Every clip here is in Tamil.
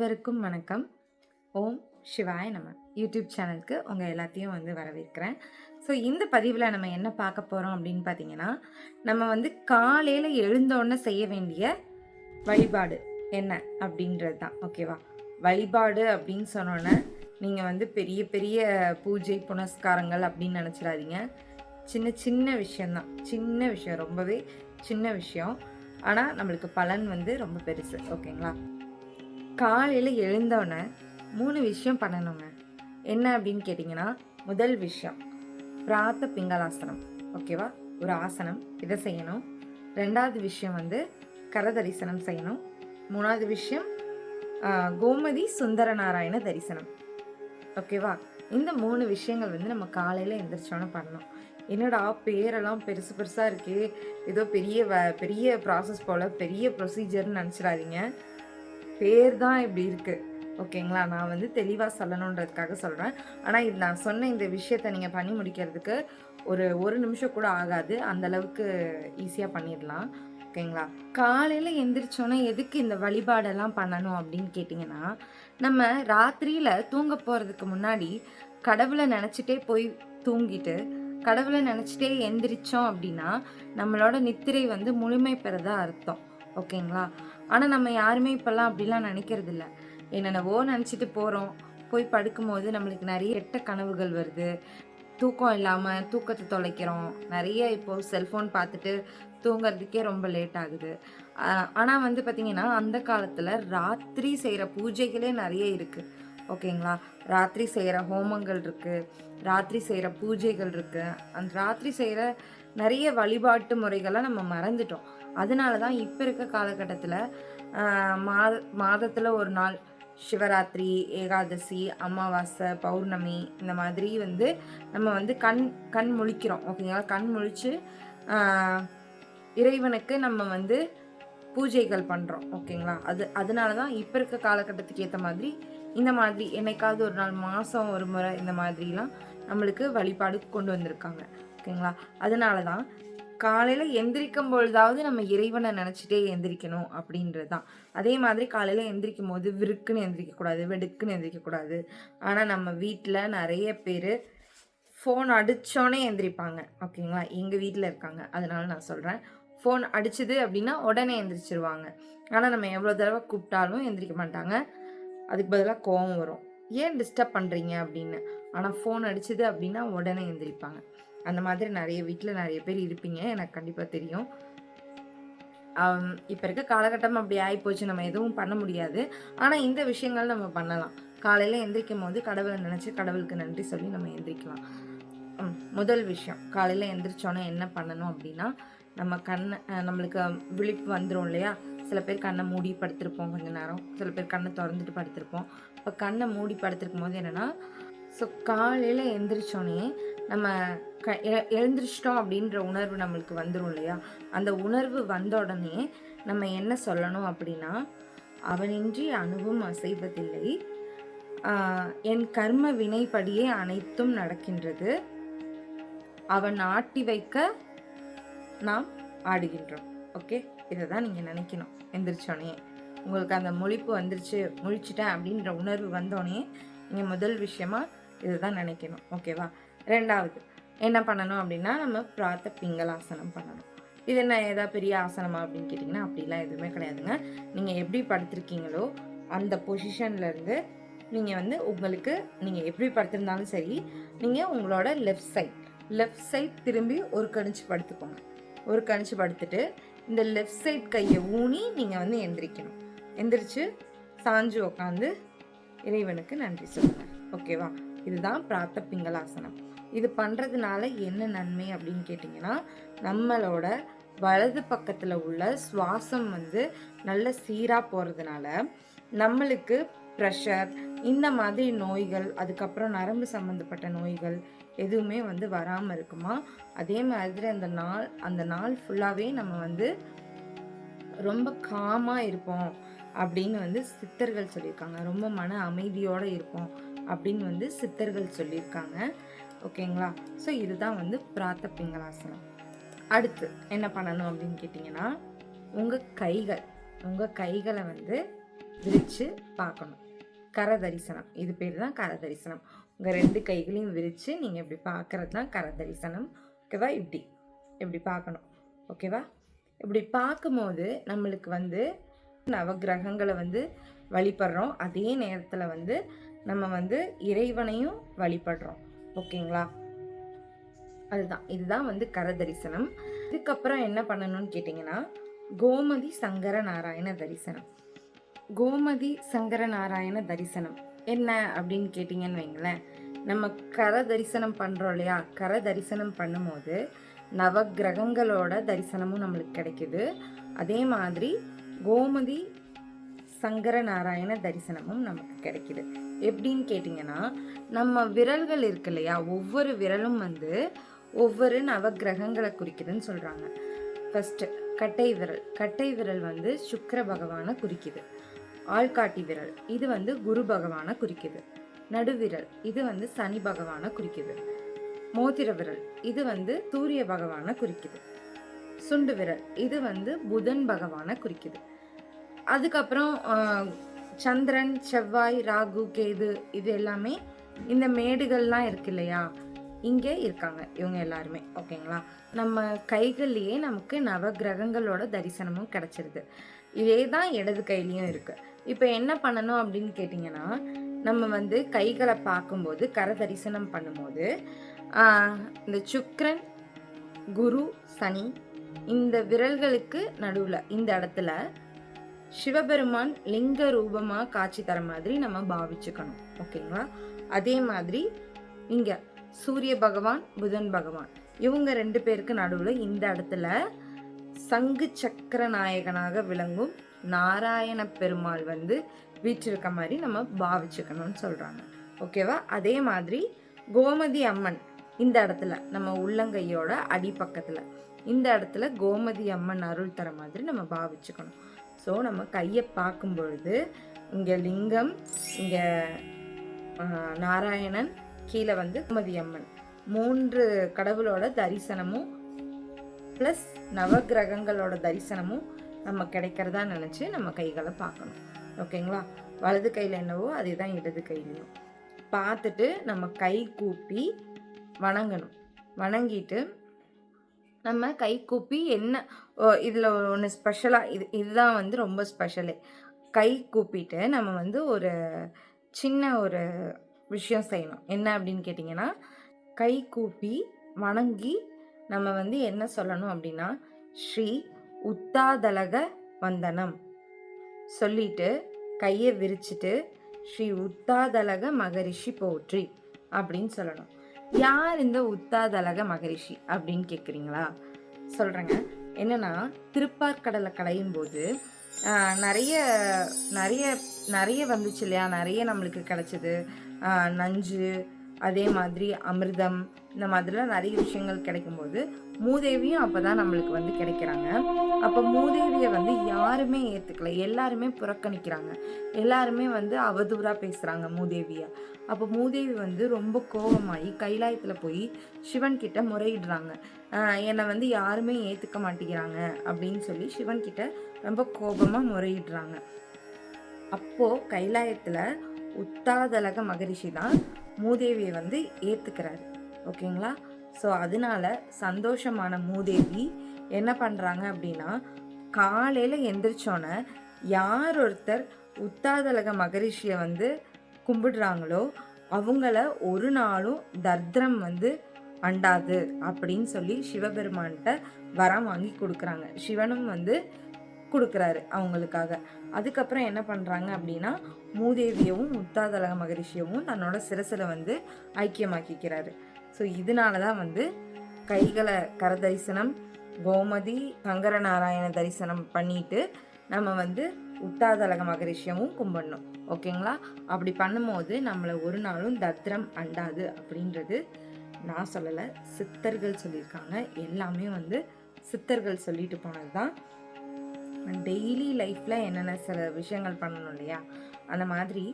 அனைவருக்கும் வணக்கம். ஓம் சிவாய நம்ம யூடியூப் சேனலுக்கு உங்கள் எல்லாத்தையும் வந்து வரவேற்கிறேன். ஸோ இந்த பதிவில் நம்ம என்ன பார்க்க போகிறோம் அப்படின்னு பார்த்தீங்கன்னா நம்ம வந்து காலையில் எழுந்தோடனே செய்ய வேண்டிய வழிபாடு என்ன அப்படின்றது தான். ஓகேவா வழிபாடு அப்படின்னு சொன்னோன்னே நீங்கள் வந்து பெரிய பெரிய பூஜை புனஸ்காரங்கள் அப்படின்னு நினச்சிடாதீங்க. சின்ன சின்ன விஷயந்தான் சின்ன விஷயம் ரொம்பவே சின்ன விஷயம். ஆனால் நம்மளுக்கு பலன் வந்து ரொம்ப பெருசு. ஓகேங்களா காலையில் எழுந்தோடனே மூணு விஷயம் பண்ணணுங்க. என்ன அப்படின்னு கேட்டிங்கன்னா முதல் விஷயம் பிராத்த பிங்களாசனம் ஓகேவா? ஒரு ஆசனம் இதை செய்யணும். ரெண்டாவது விஷயம் வந்து கர தரிசனம் செய்யணும். மூணாவது விஷயம் ஆஹ், கோமதி சுந்தர நாராயண தரிசனம். ஓகேவா? இந்த மூணு விஷயங்கள் வந்து நம்ம காலையில் எந்திரிச்சோன்னு பண்ணணும். என்னடா பேரெல்லாம் பெருசு பெருசாக இருக்கே. ஏதோ பெரிய வ பெரிய ப்ராசஸ் போல் பெரிய ப்ரொசீஜர்னு நினச்சிடாதீங்க. பேர் தான் இப்படி இருக்குது ஓகேங்களா? நான் வந்து தெளிவாக சொல்லணுன்றதுக்காக சொல்கிறேன் ஆனால் இது நான் சொன்ன இந்த விஷயத்தை நீங்கள் பண்ணி முடிக்கிறதுக்கு ஒரு ஒரு நிமிஷம் கூட ஆகாது. அந்த அளவுக்கு ஈஸியாக பண்ணிடலாம். ஓகேங்களா? காலையில் எந்திரிச்சோன்னே எதுக்கு இந்த வழிபாடெல்லாம் பண்ணணும் அப்படின்னு கேட்டிங்கன்னா நம்ம ராத்திரியில் தூங்க போகிறதுக்கு முன்னாடி கடவுளை நினச்சிட்டே போய் தூங்கிட்டு கடவுளை நினச்சிட்டே எந்திரிச்சோம் அப்படின்னா நம்மளோட நித்திரை வந்து முழுமை பெறதா அர்த்தம். ஓகேங்களா? ஆனால் நம்ம யாருமே இப்போல்லாம் அப்படிலாம் நினைக்கிறதில்ல. என்னென்னவோ நினச்சிட்டு போகிறோம் போய் படுக்கும்போது நம்மளுக்கு நிறைய எட்ட கனவுகள் வருது. தூக்கம் இல்லாமல் தூக்கத்தை தொலைக்கிறோம். நிறைய இப்போது செல்ஃபோன் பார்த்துட்டு தூங்குறதுக்கே ரொம்ப லேட் ஆகுது. ஆனால் வந்து பார்த்திங்கன்னா அந்த காலத்தில் ராத்திரி செய்கிற பூஜைகளே நிறைய இருக்குது ஓகேங்களா ராத்திரி செய்கிற ஹோமங்கள் இருக்குது ராத்திரி செய்கிற பூஜைகள் இருக்குது அந்த ராத்திரி செய்கிற நிறைய வழிபாட்டு முறைகளை நம்ம மறந்துட்டோம். அதனால தான் இப்போ இருக்க காலகட்டத்தில் மாத மாதத்தில் ஒரு நாள் சிவராத்திரி ஏகாதசி அமாவாசை பௌர்ணமி இந்த மாதிரி வந்து நம்ம வந்து கண் கண் முழிக்கிறோம். ஓகேங்களா? கண் முழிச்சு இறைவனுக்கு நம்ம வந்து பூஜைகள் பண்ணுறோம் ஓகேங்களா? அது அதனால தான் இப்போ இருக்க காலகட்டத்துக்கு ஏற்ற மாதிரி இந்த மாதிரி என்னைக்காவது ஒரு நாள் மாதம் ஒரு முறை இந்த மாதிரிலாம் நம்மளுக்கு வழிபாடு கொண்டு வந்திருக்காங்க. ஓகேங்களா? அதனால தான் காலையில் எந்திரிக்கும் பொழுதாவது நம்ம இறைவனை நினச்சிட்டே எந்திரிக்கணும் அப்படின்றது தான் அதே மாதிரி காலையில் எந்திரிக்கும் போது விருக்குன்னு எந்திரிக்கக்கூடாது வெடுக்குன்னு எந்திரிக்கக்கூடாது. ஆனால் நம்ம வீட்டில் நிறைய பேர் ஃபோன் அடித்தோன்னே எந்திரிப்பாங்க. ஓகேங்களா? எங்கள் வீட்டில் இருக்காங்க. அதனால நான் சொல்கிறேன் ஃபோன் அடிச்சுது அப்படின்னா உடனே எந்திரிச்சிருவாங்க. ஆனால் நம்ம எவ்வளோ தடவை கூப்பிட்டாலும் எந்திரிக்க மாட்டாங்க. அதுக்கு பதிலாக கோவம் வரும். ஏன் டிஸ்டர்ப் பண்ணுறீங்க அப்படின்னு. ஆனால் ஃபோன் அடிச்சுது அப்படின்னா உடனே எந்திரிப்பாங்க. அந்த மாதிரி நிறைய வீட்டில் நிறைய பேர் இருப்பீங்க. எனக்கு கண்டிப்பாக தெரியும். இப்போ இருக்க காலகட்டம் அப்படி ஆகிப்போச்சு நம்ம எதுவும் பண்ண முடியாது. ஆனால் இந்த விஷயங்கள் நம்ம பண்ணலாம். காலையில் எந்திரிக்கும் போது கடவுளை நினச்சி கடவுளுக்கு நன்றி சொல்லி நம்ம எந்திரிக்கலாம். ம், முதல் விஷயம். காலையில் எந்திரிச்சோன்னே என்ன பண்ணணும் அப்படின்னா நம்ம கண்ணை நம்மளுக்கு விழிப்பு வந்துடும் இல்லையா? சில பேர் கண்ணை மூடி படுத்திருப்போம் கொஞ்ச நேரம். சில பேர் கண்ணை திறந்துட்டு படுத்திருப்போம். இப்போ கண்ணை மூடி படுத்திருக்கும் போது என்னென்னா ஸோ காலையில் எந்திரிச்சோன்னே நம்ம க எ- எழுந்திரிச்சிட்டோம் அப்படின்ற உணர்வு நம்மளுக்கு வந்துடும் இல்லையா? அந்த உணர்வு வந்த உடனே நம்ம என்ன சொல்லணும் அப்படின்னா அவனின்றி அணுவும் அசைவதில்லை. என் கர்ம வினைப்படியே அனைத்தும் நடக்கின்றது. அவன் ஆட்டி வைக்க நாம் ஆடுகின்றோம். ஓகே? இதை தான் நீங்கள் நினைக்கணும். எந்திரிச்சோடனே உங்களுக்கு அந்த மொழிப்பு வந்துருச்சு முழிச்சிட்டேன் அப்படின்ற உணர்வு வந்தோடனே நீங்கள் முதல் விஷயமா இதை தான் நினைக்கணும். ஓகேவா? ரெண்டாவது என்ன பண்ணணும் அப்படின்னா நம்ம பிராத்த பிங்களாசனம் பண்ணணும். இது என்ன ஏதாவது பெரிய ஆசனமா அப்படின்னு கேட்டிங்கன்னா அப்படிலாம் எதுவுமே கிடையாதுங்க. நீங்கள் எப்படி படுத்திருக்கீங்களோ அந்த பொசிஷன்லேருந்து நீங்கள் வந்து உங்களுக்கு நீங்கள் எப்படி படுத்திருந்தாலும் சரி நீங்கள் உங்களோட லெஃப்ட் சைட் லெஃப்ட் சைட் திரும்பி ஒரு கணிச்சு படுத்துக்கோங்க. ஒரு கணிச்சு படுத்துட்டு இந்த லெஃப்ட் சைட் கையை ஊனி நீங்கள் வந்து எந்திரிக்கணும். எந்திரிச்சு சாஞ்சு உக்காந்து இறைவனுக்கு நன்றி சொல்லுங்கள் ஓகேவா? இதுதான் பிராத்த பிங்களாசனம். இது பண்ணுறதுனால என்ன நன்மை அப்படின்னு கேட்டிங்கன்னா நம்மளோட வலது பக்கத்தில் உள்ள சுவாசம் வந்து நல்ல சீராக போகிறதுனால நம்மளுக்கு ப்ரெஷர் இந்த மாதிரி நோய்கள் அதுக்கப்புறம் நரம்பு சம்மந்தப்பட்ட நோய்கள் எதுவுமே வந்து வராமல் இருக்குமா? அதே மாதிரி அந்த நாள் அந்த நாள் ஃபுல்லாகவே நம்ம வந்து ரொம்ப காமாக இருப்போம் அப்படின்னு வந்து சித்தர்கள் சொல்லியிருக்காங்க. ரொம்ப மன அமைதியோடு இருப்போம். அப்படின்னு வந்து சித்தர்கள் சொல்லியிருக்காங்க. ஓகேங்களா? ஸோ இதுதான் வந்து பிராத்த பிங்களாசனம். அடுத்து என்ன பண்ணணும் அப்படின்னு கேட்டிங்கன்னா உங்கள் கைகள் உங்கள் கைகளை வந்து விரித்து பார்க்கணும். கர தரிசனம் இது பேர் தான் கர தரிசனம் உங்கள் ரெண்டு கைகளையும் விரித்து நீங்கள் இப்படி பார்க்குறது தான் கர தரிசனம் ஓகேவா? இப்படி. இப்படி பார்க்கணும். ஓகேவா? இப்படி பார்க்கும்போது நம்மளுக்கு வந்து நவக்கிரகங்களை வந்து வழிபடுறோம். அதே நேரத்தில் வந்து நம்ம வந்து இறைவனையும் வழிபடுறோம். ஓகேங்களா? அதுதான். இதுதான் வந்து கர தரிசனம் இதுக்கப்புறம் என்ன பண்ணணும்னு கேட்டிங்கன்னா கோமதி சங்கர நாராயண தரிசனம். கோமதி சங்கர நாராயண தரிசனம். என்ன அப்படின்னு கேட்டிங்கன்னு வைங்களேன். நம்ம கர தரிசனம் பண்ணுறோம் இல்லையா? கர தரிசனம் பண்ணும்போது நவக்கிரகங்களோட தரிசனமும் நம்மளுக்கு கிடைக்குது. அதே மாதிரி கோமதி சங்கர நாராயண தரிசனமும் நமக்கு கிடைக்குது. எப்படின்னு கேட்டிங்கன்னா நம்ம விரல்கள் இருக்கு இல்லையா? ஒவ்வொரு விரலும் வந்து ஒவ்வொரு நவக்கிரகங்களை குறிக்குதுன்னு சொல்கிறாங்க ஃபஸ்ட்டு கட்டை விரல். கட்டை விரல் வந்து சுக்கர பகவானை குறிக்குது. ஆள்காட்டி விரல். இது வந்து குரு பகவானை குறிக்குது. நடுவிரல். இது வந்து சனி பகவானை குறிக்குது. மோதிர விரல். இது வந்து சூரிய பகவானை குறிக்குது. சுண்டு விரல். இது வந்து புதன் பகவானை குறிக்குது. அதுக்கப்புறம் சந்திரன் செவ்வாய் ராகு கேது இது எல்லாமே இந்த மேடுகள்லாம் இருக்கு இல்லையா? இங்கே இருக்காங்க இவங்க எல்லாருமே. ஓகேங்களா? நம்ம கைகள்லேயே நமக்கு நவக்கிரகங்களோட தரிசனமும் கிடச்சிருது. இதே தான் இடது கையிலையும் இருக்குது இப்போ என்ன பண்ணணும் அப்படின்னு கேட்டிங்கன்னா நம்ம வந்து கைகளை பார்க்கும்போது கர தரிசனம் பண்ணும்போது இந்த சுக்ரன் குரு சனி இந்த விரல்களுக்கு நடுவில் இந்த இடத்துல சிவபெருமான் லிங்க ரூபமாக காட்சி தர மாதிரி நம்ம பாவிச்சுக்கணும் ஓகேங்களா அதே மாதிரி இங்கே சூரிய பகவான் புதன் பகவான் இவங்க ரெண்டு பேருக்கு நடுவில் இந்த இடத்துல சங்கு சக்கர நாயகனாக விளங்கும் நாராயண பெருமாள் வந்து வீற்றிருக்க மாதிரி நம்ம பாவிச்சுக்கணும்னு சொல்கிறாங்க ஓகேவா அதே மாதிரி கோமதி அம்மன் இந்த இடத்துல நம்ம உள்ளங்கையோட அடிப்பக்கத்தில் இந்த இடத்துல கோமதி அம்மன் அருள் தர மாதிரி நம்ம பாவிச்சுக்கணும். ஸோ நம்ம கையை பார்க்கும் பொழுது இங்கே லிங்கம் இங்கே நாராயணன் கீழே வந்து குமதி அம்மன். மூன்று கடவுளோட தரிசனமும் ப்ளஸ் நவக்கிரகங்களோட தரிசனமும் நம்ம கிடைக்கிறதா நினச்சி நம்ம கைகளை பார்க்கணும். ஓகேங்களா? வலது கையில் என்னவோ அதே தான் இடது கையிலையும். பார்த்துட்டு நம்ம கை கூப்பி வணங்கணும். வணங்கிட்டு நம்ம கை கூப்பி என்ன இதில் ஒன்று ஸ்பெஷலாக இது இதுதான் வந்து ரொம்ப ஸ்பெஷலு கை கூப்பிட்டு நம்ம வந்து ஒரு சின்ன ஒரு விஷயம் செய்யணும். என்ன அப்படின்னு கேட்டிங்கன்னா கை கூப்பி வணங்கி நம்ம வந்து என்ன சொல்லணும் அப்படின்னா ஸ்ரீ உத்தாதலக வந்தனம். சொல்லிட்டு கையை விரிச்சிட்டு ஸ்ரீ உத்தாதலக மகரிஷி போற்றி அப்படின்னு சொல்லணும். யார் இந்த உத்தாதலக மகரிஷி அப்படின்னு கேட்குறீங்களா சொல்கிறேங்க என்னென்னா திருப்பார்கடலை கடையும் போது நிறைய நிறைய நிறைய வந்துச்சு இல்லையா? நிறைய நம்மளுக்கு கிடச்சிது. நஞ்சு அதே மாதிரி அமிர்தம் இந்த மாதிரிலாம் நிறைய விஷயங்கள் கிடைக்கும்போது மூதேவியும் அப்போ தான் நம்மளுக்கு வந்து கிடைக்கிறாங்க. அப்போ மூதேவியை வந்து யாருமே ஏற்றுக்கல எல்லாருமே புறக்கணிக்கிறாங்க. எல்லாருமே வந்து அவதூறாக பேசுகிறாங்க மூதேவியை. அப்போ மூதேவி வந்து ரொம்ப கோபமாகி கைலாயத்தில் போய் சிவன் கிட்ட முறையிடுறாங்க என்னை வந்து யாருமே ஏற்றுக்க மாட்டேங்கிறாங்க அப்படின்னு சொல்லி சிவன் கிட்ட ரொம்ப கோபமாக முறையிடுறாங்க. அப்போது கைலாயத்தில் உத்தாதலக மகரிஷி தான் மூதேவியை வந்து ஏற்றுக்கிறாரு ஓகேங்களா? ஸோ அதனால சந்தோஷமான மூதேவி என்ன பண்ணுறாங்க அப்படின்னா காலையில் எந்திரிச்சோன்னே யார் ஒருத்தர் உத்தாதலக மகரிஷியை வந்து கும்பிடுறாங்களோ அவங்கள ஒரு நாளும் தர்திரம் வந்து அண்டாது அப்படின்னு சொல்லி சிவபெருமான்கிட்ட வரம் வாங்கி கொடுக்குறாங்க. சிவனும் வந்து கொடுக்குறாரு அவங்களுக்காக. அதுக்கப்புறம் என்ன பண்ணுறாங்க அப்படின்னா மூதேவியவும் முத்தாதலக மகரிஷியவும் தன்னோட சிரசில் வந்து ஐக்கியமாக்கிக்கிறாரு. ஸோ இதனால தான் வந்து கைகளை கர தரிசனம் கோமதி சங்கர நாராயண தரிசனம் பண்ணிட்டு நம்ம வந்து உத்தாதலக மகரிஷியவும் கும்பிடணும். ஓகேங்களா? அப்படி பண்ணும்போது நம்மளை ஒரு நாளும் தத்ரம் அண்டாது அப்படின்றது நான் சொல்லலை. சித்தர்கள் சொல்லியிருக்காங்க. எல்லாமே வந்து சித்தர்கள் சொல்லிட்டு போனது தான் டெய்லி லைஃப்பில் என்னென்ன சில விஷயங்கள் பண்ணணும் இல்லையா? அந்த மாதிரி.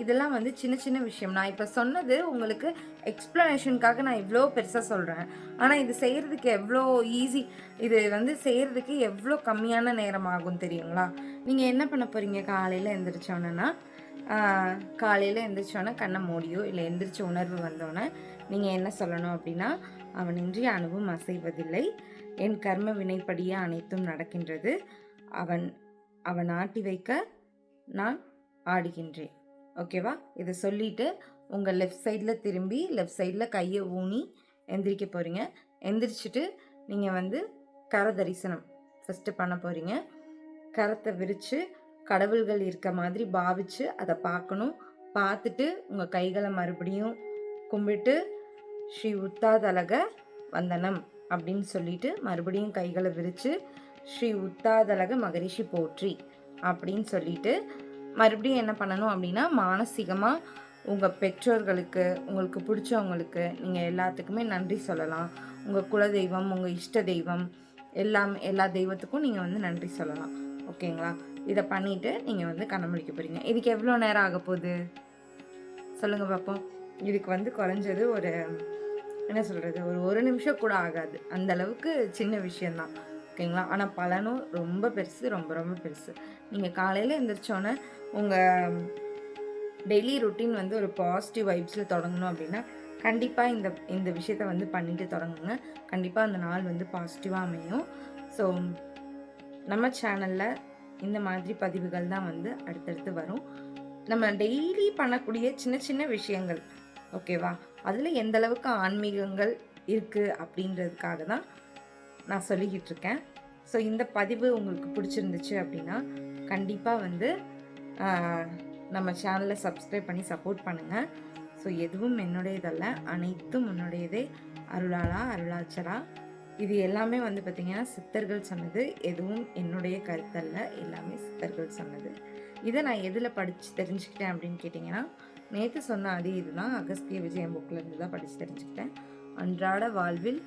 இதெல்லாம் வந்து சின்ன சின்ன விஷயம். நான் இப்போ சொன்னது உங்களுக்கு எக்ஸ்ப்ளனேஷனுக்காக நான் இவ்வளோ பெருசாக சொல்கிறேன் ஆனால் இது செய்கிறதுக்கு எவ்வளோ ஈஸி இது வந்து செய்கிறதுக்கு எவ்வளோ கம்மியான நேரம் ஆகும் தெரியுங்களா? நீங்கள் என்ன பண்ண போகிறீங்க காலையில் எந்திரிச்சோன்னா காலையில் எந்திரிச்சோன்னே கண்ணை மூடியோ இல்லை எந்திரிச்ச உணர்வு வந்தோன்னே நீங்கள் என்ன சொல்லணும் அப்படின்னா அவனின்றி அணுவும் அசைவதில்லை. என் கர்ம வினைப்படியே அனைத்தும் நடக்கின்றது. அவன் அவன் ஆட்டி வைக்க நான் ஆடுகின்றேன். ஓகேவா இதை சொல்லிட்டு உங்கள் லெஃப்ட் சைடில் திரும்பி லெஃப்ட் சைடில் கையை ஊனி எந்திரிக்க போகிறீங்க எந்திரிச்சிட்டு நீங்கள் வந்து கர தரிசனம் ஃபஸ்ட்டு பண்ண போகிறீங்க கரத்தை விரித்து கடவுள்கள் இருக்க மாதிரி பாவிச்சு அதை பார்க்கணும். பார்த்துட்டு உங்கள் கைகளை மறுபடியும் கும்பிட்டு ஸ்ரீ உத்தாதலக வந்தனம் அப்படின்னு சொல்லிட்டு மறுபடியும் கைகளை விரித்து ஸ்ரீ உத்தாதலக மகரிஷி போற்றி அப்படின்னு சொல்லிட்டு மறுபடியும் என்ன பண்ணணும் அப்படின்னா மானசீகமாக உங்கள் பெற்றோர்களுக்கு உங்களுக்கு பிடிச்சவங்களுக்கு நீங்கள் எல்லாத்துக்குமே நன்றி சொல்லலாம். உங்கள் குலதெய்வம் உங்கள் இஷ்ட தெய்வம் எல்லாம் எல்லா தெய்வத்துக்கும் நீங்கள் வந்து நன்றி சொல்லலாம். ஓகேங்களா? இதை பண்ணிவிட்டு நீங்கள் வந்து கண்ணமுழிக்க போகிறீங்க இதுக்கு எவ்வளோ நேரம் ஆக போகுது? சொல்லுங்கள் பார்ப்போம் இதுக்கு வந்து குறைஞ்சது ஒரு என்ன சொல்கிறது ஒரு ஒரு நிமிஷம் கூட ஆகாது. அந்த அளவுக்கு சின்ன விஷயந்தான் ஓகேங்களா? ஆனால் பலனும் ரொம்ப பெருசு ரொம்ப ரொம்ப பெருசு. நீங்கள் காலையில் எழுந்திரிச்சோன்னே உங்கள் டெய்லி ரொட்டீன் வந்து ஒரு பாசிட்டிவ் வைப்ஸில் தொடங்கணும் அப்படின்னா கண்டிப்பாக இந்த இந்த விஷயத்த வந்து பண்ணிட்டு தொடங்குங்க. கண்டிப்பாக அந்த நாள் வந்து பாசிட்டிவாக அமையும். ஸோ நம்ம சேனலில் இந்த மாதிரி பதிவுகள் தான் வந்து அடுத்தடுத்து வரும். நம்ம டெய்லி பண்ணக்கூடிய சின்ன சின்ன விஷயங்கள் ஓகேவா அதில் எந்தளவுக்கு ஆன்மீகங்கள் இருக்குது அப்படின்றதுக்காக தான் நான் சொல்லிக்கிட்டு இருக்கேன் ஸோ இந்த பதிவு உங்களுக்கு பிடிச்சிருந்துச்சு அப்படின்னா கண்டிப்பாக வந்து நம்ம சேனலை சப்ஸ்கிரைப் பண்ணி சப்போர்ட் பண்ணுங்கள் ஸோ எதுவும் என்னுடையதல்ல. அனைத்தும் உன்னுடையதே. அருளாளா அருளாச்சரா இது எல்லாமே வந்து பார்த்திங்கன்னா சித்தர்கள் சொன்னது. எதுவும் என்னுடைய கருத்தல்ல. எல்லாமே சித்தர்கள் சொன்னது. இதை நான் எதில் படித்து தெரிஞ்சுக்கிட்டேன் அப்படின்னு கேட்டிங்கன்னா நேற்று சொன்ன அதே இதுதான். அகஸ்திய விஜயம் புக்கில் இருந்து தான் படித்து தெரிஞ்சுக்கிட்டேன். அன்றாட வாழ்வில்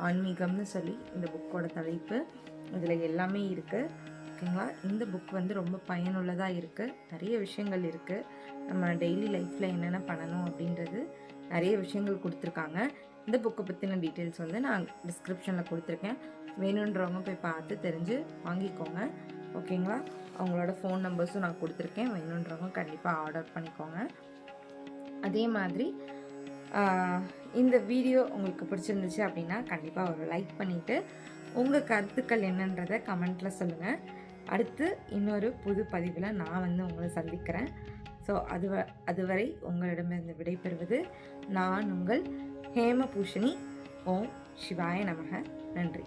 ஆன்மீகம்னு சொல்லி இந்த புக்கோட தலைப்பு. இதில் எல்லாமே இருக்குது ஓகேங்களா? இந்த புக் வந்து ரொம்ப பயனுள்ளதாக இருக்குது நிறைய விஷயங்கள் இருக்குது நம்ம டெய்லி லைஃப்பில் என்னென்ன பண்ணணும் அப்படின்றது நிறைய விஷயங்கள் கொடுத்துருக்காங்க. இந்த புக்கை பற்றின டீட்டெயில்ஸ் வந்து நான் டிஸ்கிரிப்ஷனில் கொடுத்துருக்கேன். வேணுன்றவங்க போய் பார்த்து தெரிஞ்சு வாங்கிக்கோங்க. ஓகேங்களா? அவங்களோட ஃபோன் நம்பர்ஸும் நான் கொடுத்துருக்கேன். வேணுன்றவங்க கண்டிப்பாக ஆர்டர் பண்ணிக்கோங்க. அதே மாதிரி இந்த வீடியோ உங்களுக்கு பிடிச்சிருந்துச்சு அப்படின்னா கண்டிப்பாக ஒரு லைக் பண்ணிவிட்டு உங்கள் கருத்துக்கள் என்னன்றதை கமெண்ட்டில் சொல்லுங்கள் அடுத்து இன்னொரு புது பதிவில் நான் வந்து உங்களை சந்திக்கிறேன். ஸோ அது அதுவரை உங்களிடமிருந்து விடைபெறுவது நான் உங்கள் ஹேமபூஷணி. ஓம் சிவாய நமக. நன்றி.